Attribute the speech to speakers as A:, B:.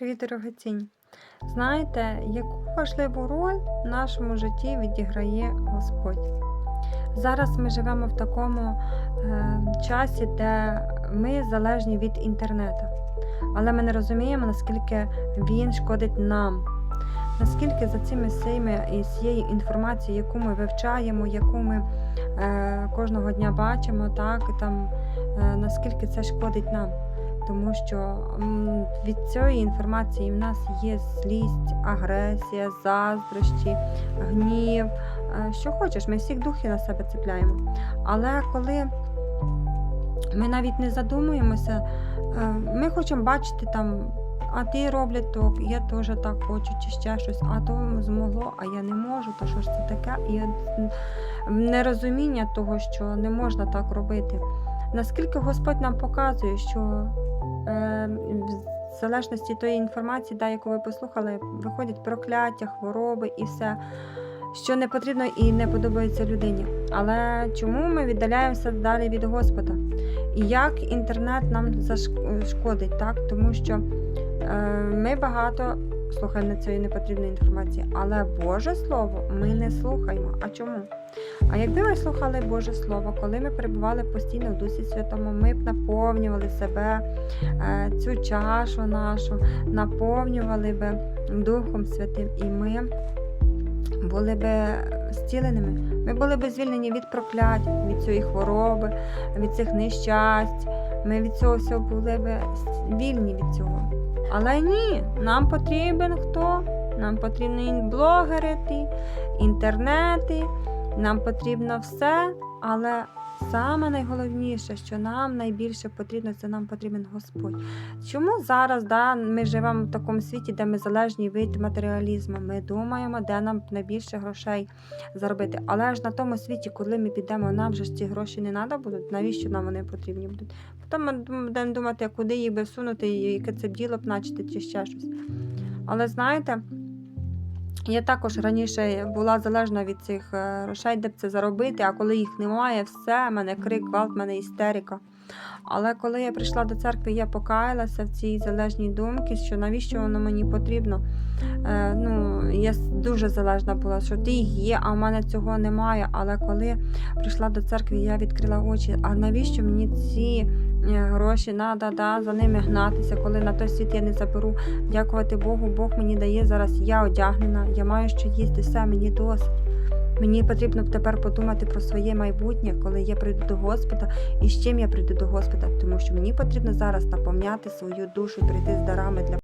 A: Привіт, дорогоцінь! Знаєте, яку важливу роль в нашому житті відіграє Господь? Зараз ми живемо в такому е, часі, де ми залежні від інтернету. Але ми не розуміємо, наскільки він шкодить нам. Наскільки за цими всіми і цією інформацією, яку ми вивчаємо, яку ми е, кожного дня бачимо, так, там, е, наскільки це шкодить нам тому що від цієї інформації в нас є злість, агресія, заздрощі, гнів, е, що хочеш, ми всіх духів на себе цепляємо. Але коли ми навіть не задумуємося, е, ми хочемо бачити там. А ті роблять то, я теж так хочу, чи ще щось, а то змогло, а я не можу, то що ж це таке? І нерозуміння того, що не можна так робити. Наскільки Господь нам показує, що в залежності тої інформації, да, яку ви послухали, виходять прокляття, хвороби і все, що не потрібно і не подобається людині. Але чому ми віддаляємося далі від Господа? І як інтернет нам зашкодить, так? Тому що е, ми багато слухаємо цієї непотрібної інформації, але Боже Слово ми не слухаємо. А чому? А якби ми слухали Боже Слово, коли ми перебували постійно в Дусі Святому, ми б наповнювали себе, е, цю чашу нашу, наповнювали би Духом Святим, і ми були б зціленими. Ми були б звільнені від проклять, від цієї хвороби, від цих нещасть. Ми від цього всього були б вільні від цього. Але ні, нам потрібен хто? Нам потрібні блогери, інтернети, нам потрібно все, але саме найголовніше, що нам найбільше потрібно, це нам потрібен Господь. Чому зараз да, ми живемо в такому світі, де ми залежні від матеріалізму? Ми думаємо, де нам найбільше грошей заробити. Але ж на тому світі, коли ми підемо, нам же ж ці гроші не треба будуть, навіщо нам вони потрібні будуть? Потім ми будемо думати, куди їх би всунути, яке це діло б начати, чи ще щось. Але знаєте, я також раніше була залежна від цих е, грошей, де б це заробити, а коли їх немає, все, в мене крик, гвалт, в мене істерика. Але коли я прийшла до церкви, я покаялася в цій залежній думці, що навіщо воно мені потрібно. Е, ну, Я дуже залежна була, що ти є, а в мене цього немає. Але коли прийшла до церкви, я відкрила очі, а навіщо мені ці гроші надо да, за ними гнатися, коли на той світ я не заберу. Дякувати Богу, Бог мені дає зараз, я одягнена, я маю що їсти, все, мені досить. Мені потрібно тепер подумати про своє майбутнє, коли я прийду до Господа і з чим я прийду до Господа, тому що мені потрібно зараз наповняти свою душу, прийти з дарами для